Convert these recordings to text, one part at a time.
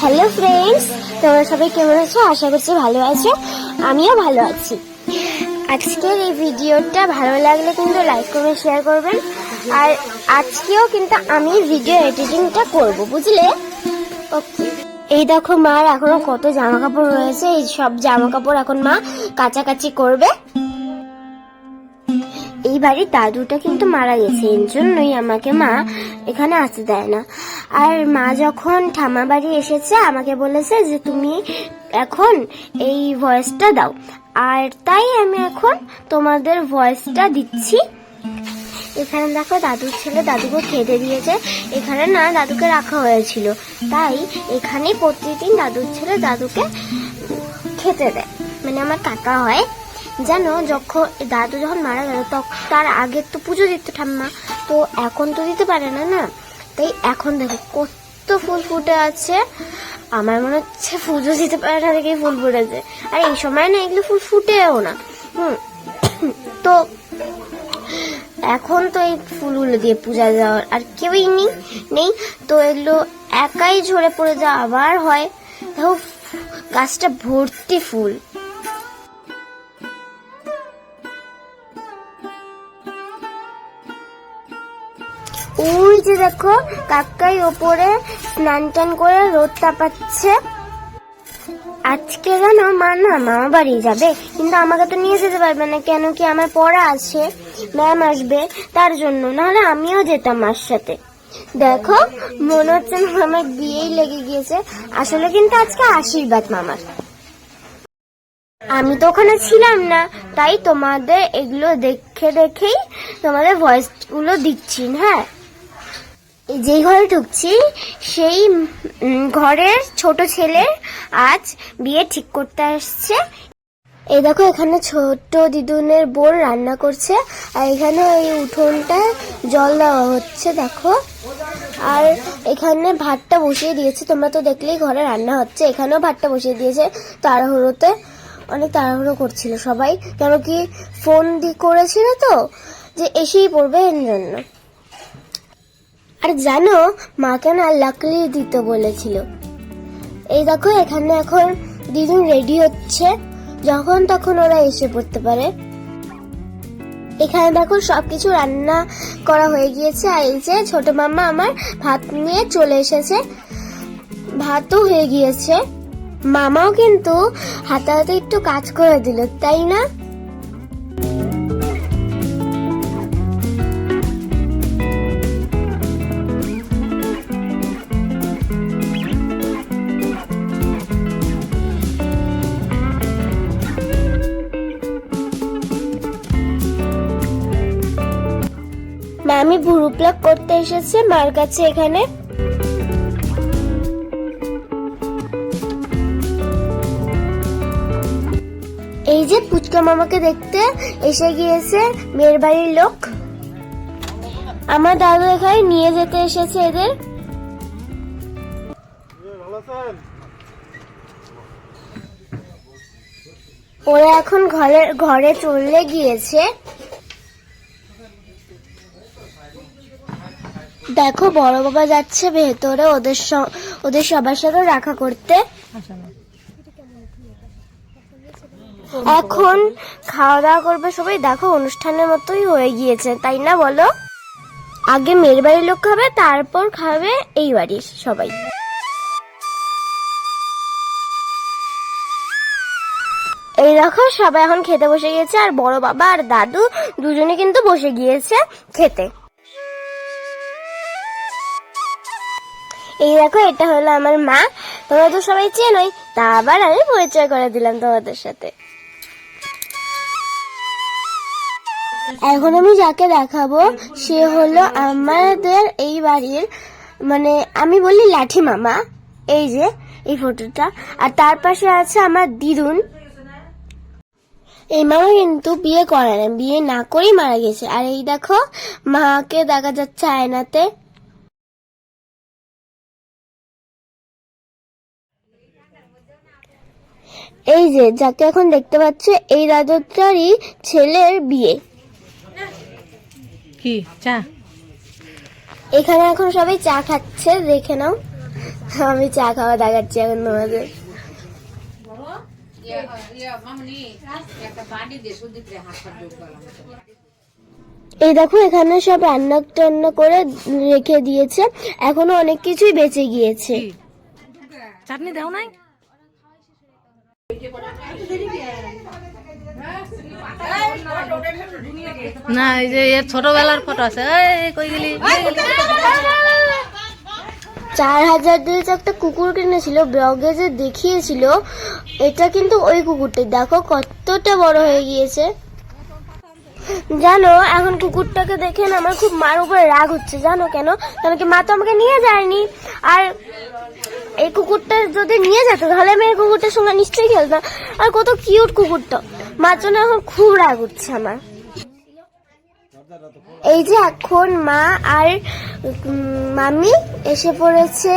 Hello friends তোমরা সবাই কেমন আছো? আশা করছি ভালো আছো। আমিও ভালো আছি। আজকের এই ভিডিওটা ভালো লাগলে কিন্তু লাইক করবেন শেয়ার করবেন আর আজকেও কিন্তু আমি ভিডিও এডিটিংটা করব, বুঝলে? ওকে এই দেখো মার এখনও কত জামা কাপড় রয়েছে। এই সব জামা কাপড় এখন মা কাচাকাচি করবে। এই বাড়ির দাদুটা কিন্তু মারা গেছে, এর জন্যই আমাকে মা এখানে আসতে দেয় না। আর মা যখন ঠামা বাড়ি এসেছে, আমাকে বলেছে যে তুমি এখন এই ভয়েসটা দাও। আর তাই আমি এখন তোমাদের ভয়েসটা দিচ্ছি। এখানে দেখো দাদুর ছেলে দাদুকে খেতে দিয়েছে। এখানে না দাদুকে রাখা হয়েছিল। তাই এখানেই প্রতিদিন দাদুর ছেলে দাদুকে খেতে দেয়। মানে আমার কাকা হয়। যেন যখন দাদু যখন মারা গেল তখন তার আগে তো পুজো দিত ঠাম্মা। তো এখন তো দিতে পারে না না? তাই এখন দেখো কত ফুল ফুটে আছে। আমার মনে হচ্ছে পুজো দিতে পারে না দেখেই ফুল ফুটেছে। আর এই সময় না এগুলো ফুল ফুটেও না। হুম তো এখন তো এই ফুলগুলো দিয়ে পূজা দেওয়ার আর কেউই নেই নেই। তো এগুলো একাই ঝরে পড়ে যাওয়া আবার হয়। দেখো, গাছটা ভর্তি ফুল। ওই যে দেখো, কাকাই ওপরে স্নান টান করে রোদ তাপাচ্ছে। আজকে জানো মা না, মামা বাড়ি যাবে, কিন্তু আমাকে তো নিয়ে যেতে পারবে না, কেন কি আমার পড়া আছে ম্যাম আসবে, তার জন্য। নাহলে আমিও যেতাম মার সাথে। দেখো, মনে হচ্ছে আমার বিয়েই লেগে গিয়েছে। আসলে কিন্তু আজকে আশীর্বাদ মামার। আমি তো ওখানে ছিলাম না, তাই তোমাদের এগুলো দেখে দেখেই তোমাদের ভয়েসগুলো দিচ্ছি হ্যাঁ? যেই ঘরে ঢুকছি, সেই ঘরের ছোট ছেলের আজ বিয়ে ঠিক করতে আসছে। এই দেখো, এখানে ছোট দিদুনের বোন রান্না করছে, আর এখানে এই উঠোনটা জল দেওয়া হচ্ছে, দেখো। আর এখানে ভাতটা বসিয়ে দিয়েছে, তোমরা তো দেখলেই ঘরে রান্না হচ্ছে, এখানেও ভাতটা বসিয়ে দিয়েছে, তাড়াহুড়োতে অনেক তাড়াহুড়ো করছিল সবাই, কেন কি ফোন দি করেছিল তো, যে এসেই পড়বে এর জন্য। আর জানো, মাকে না লাকলি দিতে বলেছিল। এই দেখো, এখানে এখন দিদুন রেডি হচ্ছে। যখন তখন ওরা এসে পড়তে পারে। এখানে দেখো, সবকিছু রান্না করা হয়ে গিয়েছে। আর এই যে ছোট মামা আমার ভাত নিয়ে চলে এসেছে। ভাতও হয়ে গিয়েছে। মামাও কিন্তু হাতে হাতে একটু কাজ করে দিল, তাই না? মামি ভুরু প্লাক করতে এসেছে, মার কাছে এখানে। এই যে পুচকা মামাকে দেখতে, এসে গিয়েছে মেয়ের বাড়ির লোক। আমার দাদু এখানে নিয়ে যেতে এসেছে এদের। ওরা এখন ঘরে ঘরে চলে গিয়েছে। দেখো, বড় বাবা যাচ্ছে ভেতরে ওদের ওদের সবার সাথে দেখা করতে। এখন খাওয়া দাওয়া করবে সবাই। দেখো, অনুষ্ঠানের মতোই হয়ে গিয়েছে, তাই না বলো? আগে মেয়ের বাড়ির লোক খাবে, তারপর খাবে এই বাড়ির সবাই। এই দেখো, সবাই এখন খেতে বসে গিয়েছে, আর বড় বাবা আর দাদু দুজনে কিন্তু বসে গিয়েছে খেতে। এই দেখো, এটা হলো আমার মা। তোমরা তো সবাই চেনোই তা আবার আমি পরিচয় করে দিলাম তোমাদের সাথে। এখন আমি যাকে দেখাবো, সে হলো আমাদের এই বাড়ির মানে আমি বলি লাঠি মামা, এই যে, এই ফটোটা। আর তার পাশে আছে আমার দিদুন। এই মামা কিন্তু বিয়ে করে না, বিয়ে না করেই মারা গেছে। আর এই দেখো, মাকে দেখা যাচ্ছে আয়নাতে। এই যে যাকে এখন দেখতে পাচ্ছ এই রাজত্বারই ছেলের বিয়ে। কি? চা? এখানে এখন সবাই চা খাচ্ছে দেখে নাও। আমি চা খাওয়া দেখাচ্ছি এখন তোমাদের। এই দেখো এখানে সব রান্না টান্না করে রেখে দিয়েছে। এখনও অনেক কিছুই বেঁচে গিয়েছে। চাটনি দাও নাই? না এই যে এর ছোটবেলার ফটো আছে। এই কই গেলি? চার হাজার দিয়েছে একটা কুকুর কিনেছিল ব্লগে যে দেখিয়েছিল এটা কিন্তু ওই কুকুরটা। দেখো কতটা বড় হয়ে গিয়েছে। জানো এখন কুকুরটাকে দেখে না আমার খুব মার উপরে রাগ হচ্ছে। জানো কেন? কেন কি মা তো আমাকে নিয়ে যায়নি। আর এই কুকুরটা যদি নিয়ে যেত তাহলে আমি এই কুকুরটার সঙ্গে নিশ্চয়ই খেলতাম। আর কত কিউট কুকুরটা। মার জন্য এখন খুব রাগ হচ্ছে আমার। এই যে এখন মা আর মামি এসে পড়েছে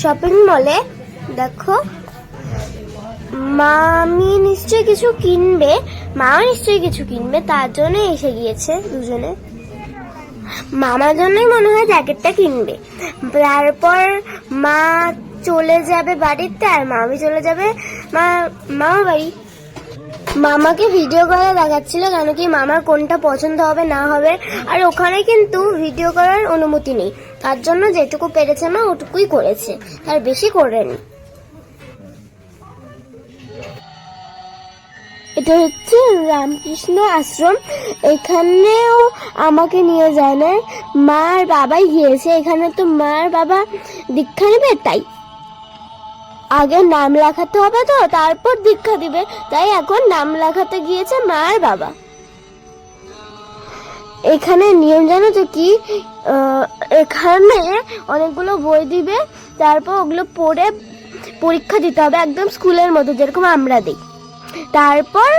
শপিং মলে দেখো। মামি নিশ্চয়ই কিছু কিনবে। মাও নিশ্চয়ই কিছু কিনবে। তার জন্য এসে গিয়েছে দুজনে। মামার জন্যই মনে হয় জ্যাকেটটা কিনবে। তারপর মা চলে যাবে বাড়িতে আর মামি চলে যাবে মা মামা বাড়ি। মামাকে ভিডিও করা দেখাচ্ছিল কেন কি মামার কোনটা পছন্দ হবে, না হবে। আর ওখানে কিন্তু ভিডিও করার অনুমতি নেই। তার জন্য যেটুকু পেরেছে মা, ওটুকুই করেছে। তার বেশি করেনি। এটা হচ্ছে রামকৃষ্ণ আশ্রম। এখানেও আমাকে নিয়ে যায় না মা আর বাবাই গিয়েছে। এখানে তো মা আর বাবা দীক্ষা নেবে, তাই। আগে নাম লেখাতে হবে তো, তারপর দীক্ষা দিবে। তাই এখন নাম লেখাতে গিয়েছে মা আর বাবা। এখানে নিয়ম জানো তো কি? এখানে অনেকগুলো বই দিবে, তারপর ওগুলো পড়ে পরীক্ষা দিতে হবে, একদম স্কুলের মতো, যেরকম আমরা দিই। তারপর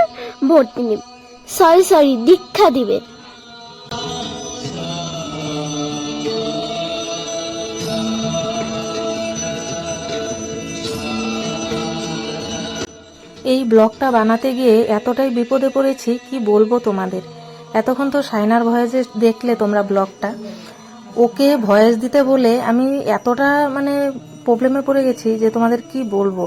ভর্তি নিবে। সরি সরি দীক্ষা দিবে। এই ব্লগটা বানাতে গিয়ে এতটাই বিপদে পড়েছি, কি বলব তোমাদের? এতক্ষণ তো সাইনার ভয়েসে দেখলে তোমরা ব্লগটা। ওকে ভয়েস দিতে বলে আমি এতটা মানে প্রবলেমে পড়ে গেছি যে তোমাদের কি বলব?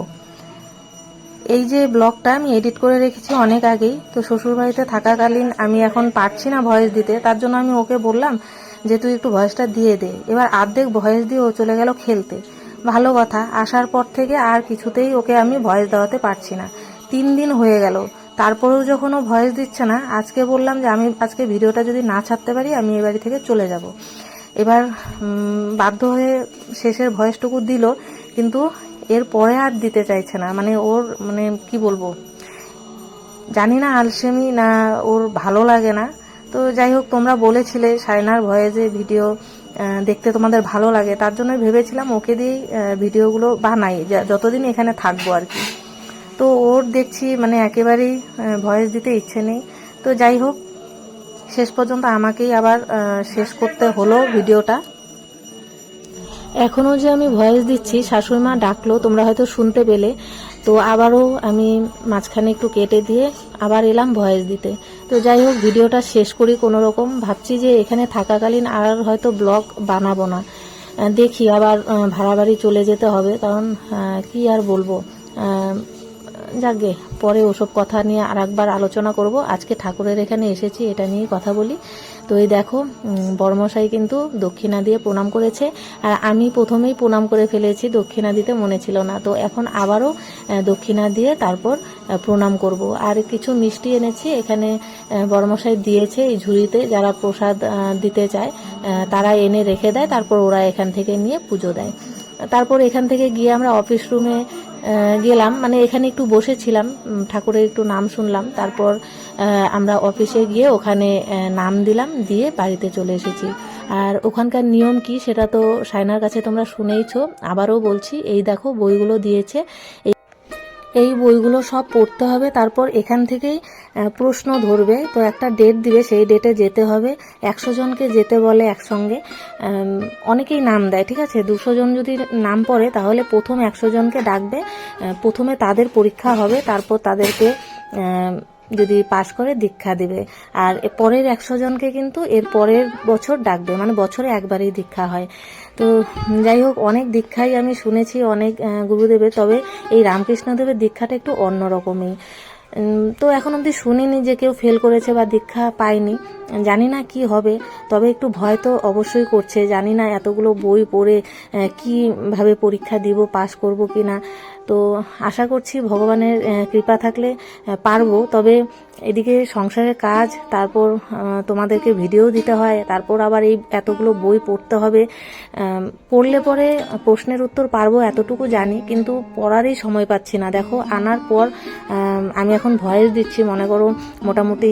এই যে ব্লগটা আমি এডিট করে রেখেছি অনেক আগেই, তো শ্বশুরবাড়িতে থাকাকালীন আমি এখন পারছি না ভয়েস দিতে, তার জন্য আমি ওকে বললাম যে তুই একটু ভয়েসটা দিয়ে দে। এবার আর্ধেক ভয়েস দিয়ে ও চলে গেল খেলতে। ভালো কথা, আসার পর থেকে আর কিছুতেই ওকে আমি ভয়েস দেওয়াতে পারছি না। তিন দিন হয়ে গেল, তারপরেও যখন ও ভয়েস দিচ্ছে না, আজকে বললাম যে আমি আজকে ভিডিওটা যদি না ছাড়তে পারি, আমি এ বাড়ি থেকে চলে যাব। এবার বাধ্য হয়ে শেষের ভয়েসটুকু দিল, কিন্তু এর পরে আর দিতে চাইছে না। মানে ওর মানে কি বলব? জানি না আলসেমি না ওর ভালো লাগে না। তো যাই হোক, তোমরা বলেছিলে সাইনার ভয়েসে ভিডিও দেখতে তোমাদের ভালো লাগে। তার জন্য ভেবেছিলাম ওকে দিয়েই ভিডিওগুলো বানাই যতদিন এখানে থাকব আর কি। তো ওর দেখছি মানে একেবারেই ভয়েস দিতে ইচ্ছে নেই। তো যাই হোক, শেষ পর্যন্ত আমাকেই আবার শেষ করতে হলো ভিডিওটা। এখনও যে আমি ভয়েস দিচ্ছি শাশুড়ি মা ডাকলো, তোমরা হয়তো শুনতে পেলে। তো আবারও আমি মাঝখানে একটু কেটে দিয়ে আবার এলাম ভয়েস দিতে। তো যাই হোক, ভিডিওটা শেষ করি কোনো রকম ভাবছি যে এখানে থাকাকালীন আর হয়তো ব্লগ বানাবো না। দেখি আবার ভাড়া বাড়ি চলে যেতে হবে। কারণ কি আর বলব? যাকগে পরে ওসব কথা নিয়ে আর একবার আলোচনা করব। আজকে ঠাকুরের এখানে এসেছি এটা নিয়ে কথা বলি। তো এই দেখো উম, বড়মশাই কিন্তু দক্ষিণা দিয়ে প্রণাম করেছে। আর আমি প্রথমেই প্রণাম করে ফেলেছি দক্ষিণা দিতে মনে ছিল না। তো এখন আবারও দক্ষিণা দিয়ে তারপর প্রণাম করব। আর কিছু মিষ্টি এনেছি এখানে আহ, বড়মশাই দিয়েছে এই ঝুড়িতে যারা প্রসাদ দিতে চায় তারা এনে রেখে দেয় তারপর ওরা এখান থেকে নিয়ে পুজো দেয়। তারপর এখান থেকে গিয়ে আমরা অফিস রুমে গেলাম। মানে এখানে একটু বসেছিলাম। ঠাকুরের একটু নাম শুনলাম। তারপর আমরা অফিসে গিয়ে ওখানে নাম দিলাম। দিয়ে বাড়িতে চলে এসেছি। আর ওখানকার নিয়ম কি সেটা তো সাইনার কাছে তোমরা শুনেইছো। আবারও বলছি, এই দেখো বইগুলো দিয়েছে। এই বইগুলো সব পড়তে হবে, তারপর এখান থেকেই প্রশ্ন ধরবে। তো একটা ডেট দিবে, সেই ডেটে যেতে হবে। একশো জনকে যেতে বলে একসঙ্গে। অনেকেই নাম দেয়, ঠিক আছে? দুশো জন যদি নাম পড়ে, তাহলে প্রথম একশো জনকে ডাকবে। প্রথমে তাদের পরীক্ষা হবে, তারপর তাদেরকে যদি পাশ করে দীক্ষা দিবে। আর পরের একশো জনকে কিন্তু এর পরের বছর ডাকবে মানে বছরে একবারই দীক্ষা হয়। তো যাই হোক, অনেক দীক্ষাই আমি শুনেছি, অনেক গুরুদেবের, তবে এই রামকৃষ্ণদেবের দীক্ষাটা একটু অন্যরকমই তো এখন অবধি শুনিনি যে কেউ ফেল করেছে বা দীক্ষা পায়নি। জানি না কি হবে, তবে একটু ভয় তো অবশ্যই করছে। জানি না এতগুলো বই পড়ে কীভাবে পরীক্ষা দিব, পাশ করব কি না তো আশা করছি ভগবানের কৃপা থাকলে পারব। তবে এদিকে সংসারের কাজ, তারপর তোমাদেরকে ভিডিও দিতে হয়, তারপর আবার এই এতগুলো বই পড়তে হবে। পড়লে পরে প্রশ্নের উত্তর পারব এতটুকু জানি, কিন্তু পড়ারই সময় পাচ্ছি না। দেখো, আনার পর আমি এখন ভয়েস দিচ্ছি, মনে করো মোটামুটি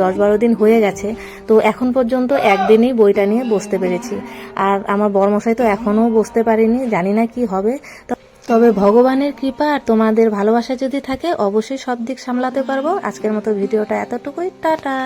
দশ বারো দিন হয়ে গেছে। তো এখন পর্যন্ত একদিনই বইটা নিয়ে বসতে পেরেছি। আর আমার বরমশাই তো এখনও বসতে পারিনি, জানি না কি হবে। তো তবে ভগবানের কৃপা আর তোমাদের ভালোবাসা যদি থাকে, অবশ্যই সব দিক সামলাতে পারব। আজকের মতো ভিডিওটা এতটুকুই। টাটা।